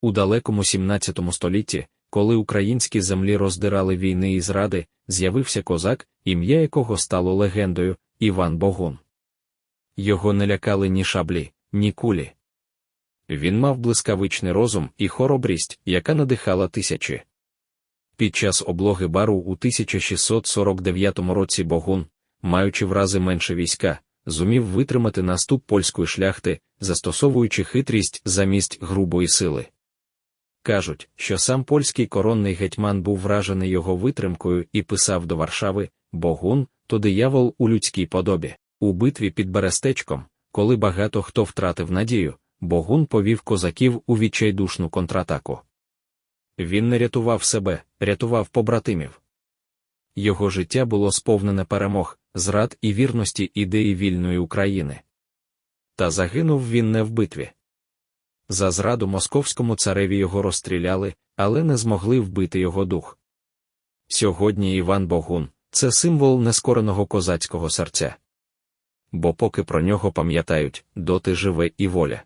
У далекому 17 столітті, коли українські землі роздирали війни і зради, з'явився козак, ім'я якого стало легендою Іван Богун. Його не лякали ні шаблі, ні кулі. Він мав блискавичний розум і хоробрість, яка надихала тисячі. Під час облоги бару у 1649 році Богун, маючи в рази менше війська, зумів витримати наступ польської шляхти, застосовуючи хитрість замість грубої сили. Кажуть, що сам польський коронний гетьман був вражений його витримкою і писав до Варшави Богун то диявол у людській подобі. У битві під Берестечком, коли багато хто втратив надію, Богун повів козаків у відчайдушну контратаку. Він не рятував себе, рятував побратимів. Його життя було сповнене перемог, зрад і вірності ідеї вільної України. Та загинув він не в битві. За зраду московському цареві його розстріляли, але не змогли вбити його дух. Сьогодні Іван Богун це символ нескореного козацького серця. Бо поки про нього пам'ятають, доти живе і воля.